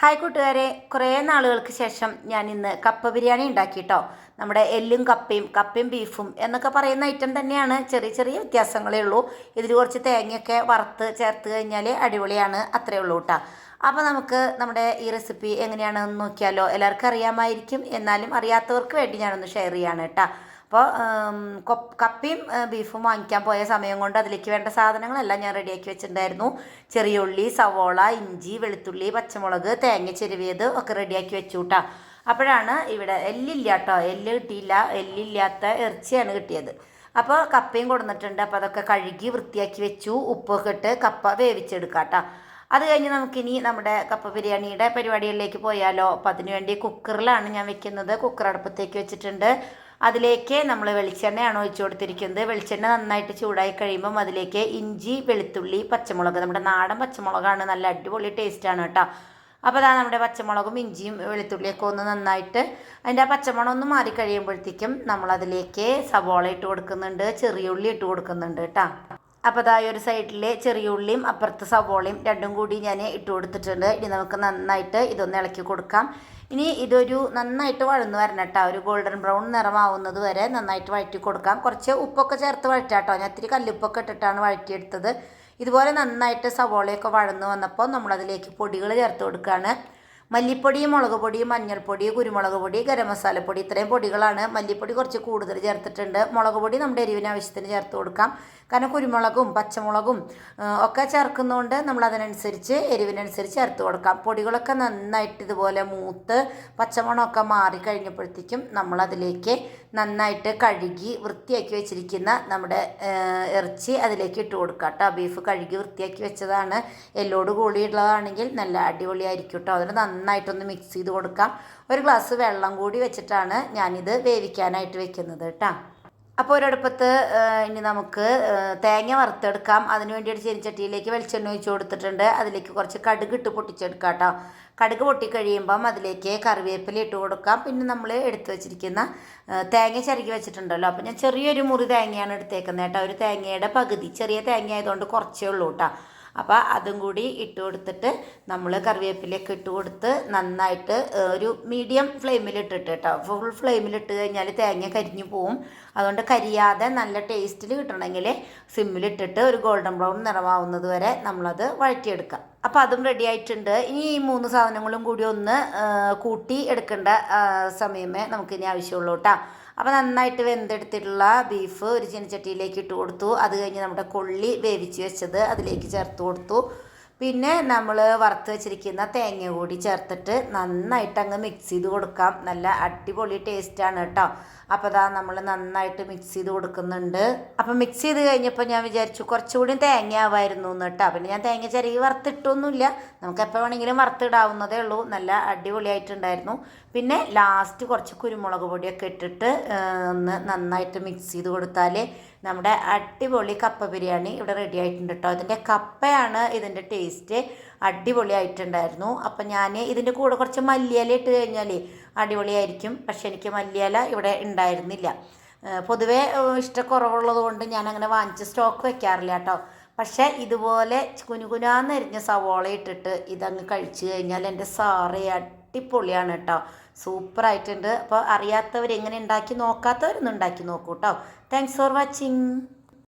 Hi കൂട്ടുകാരെ കുറേ നാളുകൾക്ക് ശേഷം ഞാൻ ഇന്ന് കപ്പ ബിരിയാണി ഉണ്ടാക്കിയിട്ടോ നമ്മുടെ എല്ലും കപ്പയും കപ്പയും ബീഫും എന്നൊക്കെ പറയുന്ന ഐറ്റം തന്നെയാണ്. ചെറിയ ചെറിയ വ്യത്യാസങ്ങളേ ഉള്ളൂ. ഇതിൽ കുറച്ച് തേങ്ങയൊക്കെ വറുത്ത് ചേർത്ത് കഴിഞ്ഞാൽ അടിപൊളിയാണ്. അത്രേ ഉള്ളൂ കേട്ടോ അപ്പോൾ നമുക്ക് നമ്മുടെ ഈ റെസിപ്പി എങ്ങനെയാണെന്ന് നോക്കിയാലോ. എല്ലാവർക്കും അറിയാമായിരിക്കും. എന്നാലും അറിയാത്തവർക്ക് വേണ്ടി ഞാനൊന്ന് ഷെയർ ചെയ്യാണ് കേട്ടോ അപ്പോൾ കപ്പയും ബീഫും വാങ്ങിക്കാൻ പോയ സമയം കൊണ്ട് അതിലേക്ക് വേണ്ട സാധനങ്ങളെല്ലാം ഞാൻ റെഡിയാക്കി വെച്ചിട്ടുണ്ടായിരുന്നു. ചെറിയ ഉള്ളി സവോള ഇഞ്ചി വെളുത്തുള്ളി പച്ചമുളക് തേങ്ങ ചെരുവിയത് ഒക്കെ റെഡിയാക്കി വെച്ചു കേട്ടോ അപ്പോഴാണ് ഇവിടെ എല്ലില്ല കേട്ടോ എല്ല് കിട്ടിയില്ല എല്ലില്ലാത്ത ഇറച്ചിയാണ് കിട്ടിയത്. അപ്പോൾ കപ്പയും കൊടുന്നിട്ടുണ്ട്. അപ്പോൾ അതൊക്കെ കഴുകി വൃത്തിയാക്കി വെച്ചു. ഉപ്പൊക്കെ ഇട്ട് കപ്പ വേവിച്ചെടുക്കാം കേട്ടോ അത് കഴിഞ്ഞ് നമുക്കിനി നമ്മുടെ കപ്പ ബിരിയാണിയുടെ പരിപാടികളിലേക്ക് പോയാലോ. അപ്പോൾ അതിനുവേണ്ടി കുക്കറിലാണ് ഞാൻ വെക്കുന്നത്. കുക്കർ അടുപ്പത്തേക്ക് വെച്ചിട്ടുണ്ട്. അതിലേക്ക് നമ്മൾ വെളിച്ചെണ്ണയാണ് ഒഴിച്ചു കൊടുത്തിരിക്കുന്നത്? വെളിച്ചെണ്ണ നന്നായിട്ട് ചൂടായി കഴിയുമ്പം അതിലേക്ക് ഇഞ്ചി വെളുത്തുള്ളി പച്ചമുളക്. നമ്മുടെ നാടൻ പച്ചമുളകാണ്. നല്ല അടിപൊളി ടേസ്റ്റാണ് കേട്ടോ. അപ്പോൾ അതാ നമ്മുടെ പച്ചമുളകും ഇഞ്ചിയും വെളുത്തുള്ളിയൊക്കെ ഒന്ന് നന്നായിട്ട് അതിന്റെ ആ പച്ചമുളക് ഒന്ന് മാറി കഴിയുമ്പോഴത്തേക്കും നമ്മളതിലേക്ക് സവോള ഇട്ട് കൊടുക്കുന്നുണ്ട്. ചെറിയ ഉള്ളി ഇട്ട് കൊടുക്കുന്നുണ്ട് കേട്ടോ. അപ്പോൾ അതാ ഈ ഒരു സൈഡിൽ ചെറിയ ഉള്ളിയും അപ്പുറത്ത് സവോളയും രണ്ടും കൂടി ഞാൻ ഇട്ട് കൊടുത്തിട്ടുണ്ട്. ഇനി നമുക്ക് നന്നായിട്ട് ഇതൊന്ന് ഇളക്കി കൊടുക്കാം. ഇനി ഇതൊരു നന്നായിട്ട് വഴന്ന് വരണം കേട്ടോ. ഒരു ഗോൾഡൻ ബ്രൗൺ നിറമാവുന്നത് വരെ നന്നായിട്ട് വഴറ്റി കൊടുക്കാം. കുറച്ച് ഉപ്പൊക്കെ ചേർത്ത് വഴറ്റാം കേട്ടോ. ഞാൻ ഇത്തിരി കല്ലുപ്പൊക്കെ ഇട്ടിട്ടാണ് വഴറ്റിയെടുത്തത്. ഇതുപോലെ നന്നായിട്ട് സവോളയൊക്കെ വഴന്ന് വന്നപ്പോൾ നമ്മളതിലേക്ക് പൊടികൾ ചേർത്ത് കൊടുക്കുകയാണ്. മല്ലിപ്പൊടി മുളക് പൊടി മഞ്ഞൾപ്പൊടി കുരുമുളക് പൊടി ഗരം മസാലപ്പൊടി ഇത്രയും പൊടികളാണ്. മല്ലിപ്പൊടി കുറച്ച് കൂടുതൽ ചേർത്തിട്ടുണ്ട്. മുളക് പൊടി നമ്മുടെ എരിവിന് ആവശ്യത്തിന് ചേർത്ത് കൊടുക്കാം. കാരണം കുരുമുളകും പച്ചമുളകും ഒക്കെ ചേർക്കുന്നതുകൊണ്ട് നമ്മൾ അതിനനുസരിച്ച് എരിവിനനുസരിച്ച് ചേർത്ത് കൊടുക്കാം. പൊടികളൊക്കെ നന്നായിട്ട് ഇതുപോലെ മൂത്ത് പച്ചമുളകൊക്കെ മാറി കഴിഞ്ഞപ്പോഴത്തേക്കും നമ്മളതിലേക്ക് നന്നായിട്ട് കഴുകി വൃത്തിയാക്കി വെച്ചിരിക്കുന്ന നമ്മുടെ ഇറച്ചി അതിലേക്ക് ഇട്ട് കൊടുക്കാം കേട്ടോ. ബീഫ് കഴുകി വൃത്തിയാക്കി വെച്ചതാണ്. എല്ലോട് കൂടിയുള്ളതാണെങ്കിൽ നല്ല അടിപൊളിയായിരിക്കും കേട്ടോ. അതിന് നന്നായിട്ടൊന്ന് മിക്സ് ചെയ്ത് കൊടുക്കാം. ഒരു ഗ്ലാസ് വെള്ളം കൂടി വെച്ചിട്ടാണ് ഞാനിത് വേവിക്കാനായിട്ട് വെക്കുന്നത് കേട്ടോ. അപ്പോൾ ഒരടുപ്പത്ത് ഇനി നമുക്ക് തേങ്ങ വറുത്തെടുക്കാം. അതിന് വേണ്ടി ഒരു ചെരിച്ചട്ടിയിലേക്ക് വെളിച്ചെണ്ണ ഒഴിച്ച് കൊടുത്തിട്ടുണ്ട്. അതിലേക്ക് കുറച്ച് കടുക് ഇട്ട് പൊട്ടിച്ചെടുക്കാം കേട്ടോ കടുക് പൊട്ടിക്കഴിയുമ്പം അതിലേക്ക് കറിവേപ്പില ഇട്ട് കൊടുക്കാം. പിന്നെ നമ്മൾ എടുത്തു വെച്ചിരിക്കുന്ന തേങ്ങ ചിരകി വെച്ചിട്ടുണ്ടല്ലോ. അപ്പോൾ ഞാൻ ചെറിയൊരു മുറി തേങ്ങയാണ് എടുത്തേക്കുന്നത് കേട്ടോ ഒരു തേങ്ങയുടെ പകുതി ചെറിയ തേങ്ങ ആയതുകൊണ്ട് കുറച്ചേ ഉള്ളൂ കേട്ടോ അപ്പോൾ അതും കൂടി ഇട്ട് കൊടുത്തിട്ട് നമ്മൾ കറിവേപ്പിലയൊക്കെ ഇട്ട് കൊടുത്ത് നന്നായിട്ട് ഒരു മീഡിയം ഫ്ലെയിമിൽ ഇട്ടിട്ട് കേട്ടോ ഫുൾ ഫ്ലെയിമിൽ ഇട്ട് കഴിഞ്ഞാൽ തേങ്ങ കരിഞ്ഞു പോവും. അതുകൊണ്ട് കരിയാതെ നല്ല ടേസ്റ്റിൽ കിട്ടണമെങ്കിൽ സിമ്മിലിട്ടിട്ട് ഒരു ഗോൾഡൻ ബ്രൗൺ നിറമാവുന്നത് വരെ നമ്മളത് വഴറ്റിയെടുക്കാം. അപ്പോൾ അതും റെഡി ആയിട്ടുണ്ട്. ഇനി ഈ മൂന്ന് സാധനങ്ങളും കൂടി ഒന്ന് കൂട്ടി എടുക്കേണ്ട സമയമേ നമുക്കിനി ആവശ്യമുള്ളൂ കേട്ടോ അപ്പോൾ നന്നായിട്ട് വെന്തെടുത്തിട്ടുള്ള ബീഫ് ഒരു ചീനച്ചട്ടിയിലേക്ക് ഇട്ട് കൊടുത്തു. അത് കഴിഞ്ഞ് നമ്മുടെ കൊള്ളി വേവിച്ച് വെച്ചത് അതിലേക്ക് ചേർത്ത് കൊടുത്തു. പിന്നെ നമ്മൾ വറുത്ത് വെച്ചിരിക്കുന്ന തേങ്ങ കൂടി ചേർത്തിട്ട് നന്നായിട്ട് അങ്ങ് മിക്സ് ചെയ്ത് കൊടുക്കാം. നല്ല അടിപൊളി ടേസ്റ്റാണ് കേട്ടോ. അപ്പോൾ അതാ നമ്മൾ നന്നായിട്ട് മിക്സ് ചെയ്ത് കൊടുക്കുന്നുണ്ട്. അപ്പം മിക്സ് ചെയ്ത് കഴിഞ്ഞപ്പോൾ ഞാൻ വിചാരിച്ചു കുറച്ചുകൂടി തേങ്ങ ആവായിരുന്നു എന്ന് കേട്ടോ. പിന്നെ ഞാൻ തേങ്ങ ചെറിയ വറുത്തിട്ടൊന്നുമില്ല. നമുക്ക് എപ്പോൾ വേണമെങ്കിലും വറുത്തിടാവുന്നതേ ഉള്ളൂ. നല്ല അടിപൊളിയായിട്ടുണ്ടായിരുന്നു. പിന്നെ ലാസ്റ്റ് കുറച്ച് കുരുമുളക് പൊടിയൊക്കെ ഇട്ടിട്ട് ഒന്ന് നന്നായിട്ട് മിക്സ് ചെയ്ത് കൊടുത്താൽ നമ്മുടെ അടിപൊളി കപ്പ ബിരിയാണി ഇവിടെ റെഡി ആയിട്ടുണ്ട് കേട്ടോ ഇതിന്റെ കപ്പയാണ് ഇതിന്റെ ടേസ്റ്റ് അടിപൊളിയായിട്ടുണ്ടായിരുന്നു. അപ്പം ഞാൻ ഇതിന്റെ കൂടെ കുറച്ച് മല്ലിയില ഇട്ട് കഴിഞ്ഞാൽ അടിപൊളിയായിരിക്കും. പക്ഷെ എനിക്ക് മല്ലിയില ഇവിടെ ഉണ്ടായിരുന്നില്ല. പൊതുവേ ഇഷ്ടക്കുറവുള്ളത് കൊണ്ട് ഞാൻ അങ്ങനെ വാങ്ങിച്ച് സ്റ്റോക്ക് വെക്കാറില്ല കേട്ടോ പക്ഷേ ഇതുപോലെ കുനുകുനാന്നരിഞ്ഞ സവോള ഇട്ടിട്ട് ഇതങ്ങ് കഴിച്ചു കഴിഞ്ഞാൽ എന്റെ സാറ് അടിപൊളിയാണ് കേട്ടോ. സൂപ്പറായിട്ടുണ്ട് അപ്പോൾ അറിയാത്തവർ എങ്ങനെ ഉണ്ടാക്കി നോക്കാത്തവരൊന്നും ഉണ്ടാക്കി നോക്കൂ കേട്ടോ. Thanks for watching